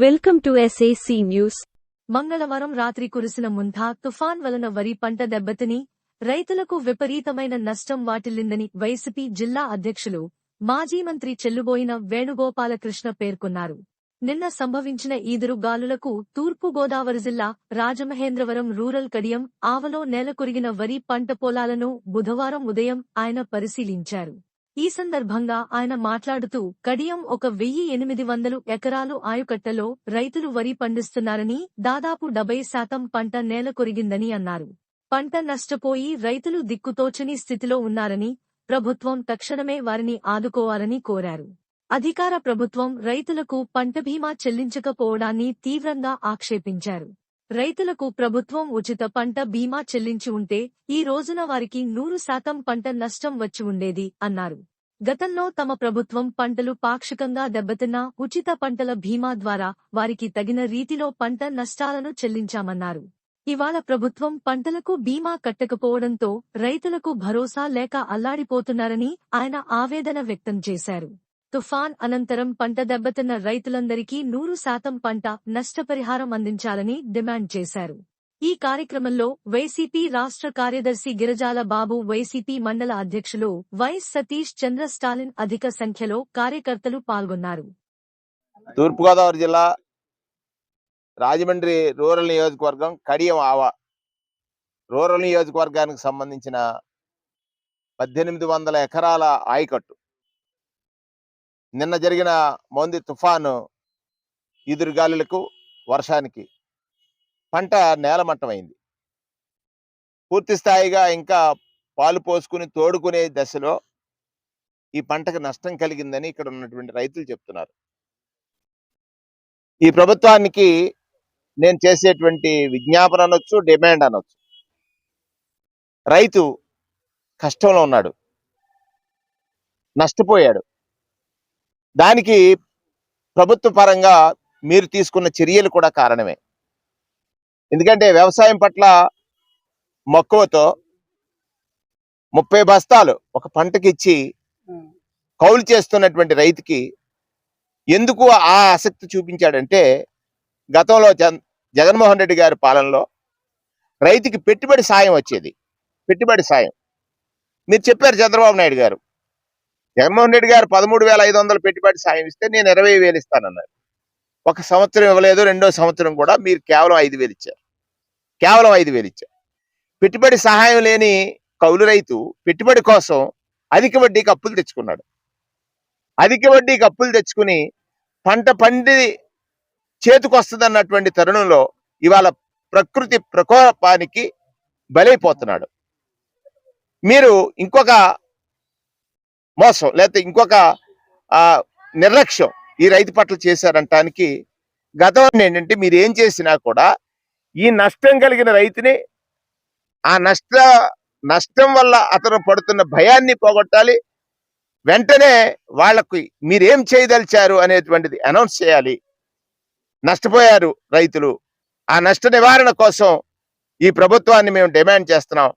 Welcome to SAC news మంగళవారం రాత్రి కురిసిన ముంధా తుఫాన్ వలన వరి పంట దెబ్బతిని రైతులకు విపరీతమైన నష్టం వాటిల్లిందని వైసీపీ జిల్లా అధ్యక్షులు మాజీ మంత్రి చెల్లుబోయిన వేణుగోపాలకృష్ణ పేర్కొన్నారు. నిన్న సంభవించిన ఈదురు గాలులకు తూర్పు గోదావరి జిల్లా రాజమహేంద్రవరం రూరల్ కడియం ఆవలో నేలకొరిగిన వరి పంట పొలాలను బుధవారం ఉదయం ఆయన పరిశీలించారు. ఈ సందర్భంగా ఆయన మాట్లాడుతూ కడియం ఒక వెయ్యి ఎనిమిది వందలు ఎకరాలు ఆయుకట్టలో రైతులు వరి పండిస్తున్నారని దాదాపు డెబ్బై శాతం పంట నేల కొరిగిందని అన్నారు. పంట నష్టపోయి రైతులు దిక్కుతోచని స్థితిలో ఉన్నారని ప్రభుత్వం తక్షణమే వారిని ఆదుకోవాలని కోరారు. అధికార ప్రభుత్వం రైతులకు పంట బీమా చెల్లించకపోవడాన్ని తీవ్రంగా ఆక్షేపించారు. రైతులకు ప్రభుత్వం ఉచిత పంట బీమా చెల్లించి ఉంటే ఈ రోజున వారికి నూరు శాతం పంట నష్టం వచ్చి ఉండేది అన్నారు. గతంలో తమ ప్రభుత్వం పంటలు పాక్షికంగా దెబ్బతిన్నా ఉచిత పంటల బీమా ద్వారా వారికి తగిన రీతిలో పంట నష్టాలను చెల్లించామన్నారు. ఇవాళ ప్రభుత్వం పంటలకు బీమా కట్టకపోవడంతో రైతులకు భరోసా లేక అల్లాడిపోతున్నారని ఆయన ఆవేదన వ్యక్తం చేశారు. తుఫాన్ అనంతరం పంట దెబ్బతిన్న రైతులందరికీ నూరు శాతం పంట నష్టపరిహారం అందించాలని డిమాండ్ చేశారు. ఈ కార్యక్రమంలో వైసీపీ రాష్ట్ర కార్యదర్శి గిరిజాల బాబు వైసీపీ మండల అధ్యక్షులు వైఎస్ సతీష్ చంద్ర స్టాలిన్ అధిక సంఖ్యలో కార్యకర్తలు పాల్గొన్నారు. తూర్పుగోదావరి జిల్లా రాజమండ్రి రూరల్ నియోజకవర్గం కడియం ఆవా. రూరల్ నియోజకవర్గానికి సంబంధించిన పద్దెనిమిది వందల ఎకరాల ఆయకట్టు. నిన్న జరిగిన మోంది తుఫాను ఈదురుగాలులకు వర్షానికి పంట నేలమట్టమైంది. పూర్తి స్థాయిగా ఇంకా పాలు పోసుకుని తోడుకునే దశలో ఈ పంటకు నష్టం కలిగిందని ఇక్కడ ఉన్నటువంటి రైతులు చెప్తున్నారు. ఈ ప్రభుత్వానికి నేను చేసేటువంటి విజ్ఞాపన అనొచ్చు డిమాండ్ అనొచ్చు. రైతు కష్టంలో ఉన్నాడు. నష్టపోయాడు. దానికి ప్రభుత్వ పరంగా మీరు తీసుకున్న చర్యలు కూడా కారణమే. ఎందుకంటే వ్యవసాయం పట్ల మక్కువతో ముప్పై బస్తాలు ఒక పంటకి ఇచ్చి కౌలు చేస్తున్నటువంటి రైతుకి ఎందుకు ఆ ఆసక్తి చూపించాడంటే గతంలో జన్ జగన్మోహన్ రెడ్డి గారి పాలనలో రైతుకి పెట్టుబడి సాయం వచ్చేది. పెట్టుబడి సాయం. మీరు చెప్పారు చంద్రబాబు నాయుడు గారు. జగన్మోహన్ రెడ్డి గారు పదమూడు వేల ఐదు వందలు పెట్టుబడి సాయం ఇస్తే నేను ఇరవై వేలు ఇస్తానన్నారు. ఒక సంవత్సరం ఇవ్వలేదు రెండో సంవత్సరం కూడా మీరు కేవలం ఐదు వేలు ఇచ్చారు. కేవలం ఐదు వేలు ఇచ్చారు. పెట్టుబడి సహాయం లేని కౌలు రైతు పెట్టుబడి కోసం అధిక వడ్డీకి అప్పులు తెచ్చుకున్నాడు. అధిక వడ్డీకి అప్పులు తెచ్చుకుని పంట పండి చేతికొస్తుందన్నటువంటి తరుణంలో ఇవాళ ప్రకృతి ప్రకోపానికి బలైపోతున్నాడు. మీరు ఇంకొక మోసం లేకపోతే ఇంకొక నిర్లక్ష్యం ఈ రైతు పట్ల చేశారంటానికి గతం ఏంటంటే మీరు ఏం చేసినా కూడా ఈ నష్టం కలిగిన రైతుని ఆ నష్ట నష్టం వల్ల అతను పడుతున్న భయాన్ని పోగొట్టాలి. వెంటనే వాళ్ళకి మీరేం చేయదలిచారు అనేటువంటిది అనౌన్స్ చేయాలి. నష్టపోయారు రైతులు. ఆ నష్ట నివారణ కోసం ఈ ప్రభుత్వాన్ని మేము డిమాండ్ చేస్తున్నాం.